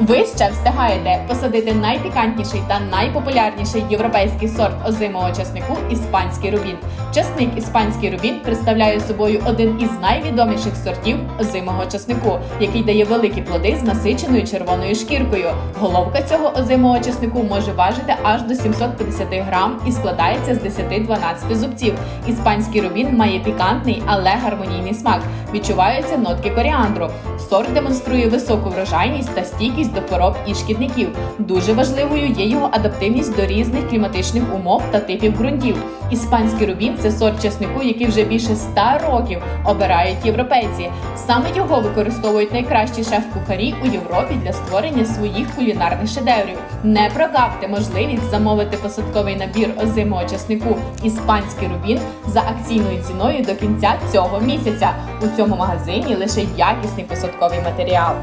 Ви ще встигаєте посадити найпікантніший та найпопулярніший європейський сорт озимого часнику іспанський рубін. Часник іспанський рубін представляє собою один із найвідоміших сортів озимого часнику, який дає великі плоди з насиченою червоною шкіркою. Головка цього озимого часнику може важити аж до 750 грам і складається з 10-12 зубців. Іспанський рубін має пікантний, але гармонійний смак. Відчуваються нотки коріандру. Сорт демонструє високу врожайність та стійкість до хвороб і шкідників. Дуже важливою є його адаптивність до різних кліматичних умов та типів ґрунтів. Іспанський рубін це сорт чеснику, який вже більше 100 років обирають європейці. Саме його використовують найкращі шеф-кухарі у Європі для створення своїх кулінарних шедеврів. Не прогавте можливість замовити посадковий набір озимого чеснику іспанський рубін за акційною ціною до кінця цього місяця. У цьому магазині лише якісний посадковий матеріал.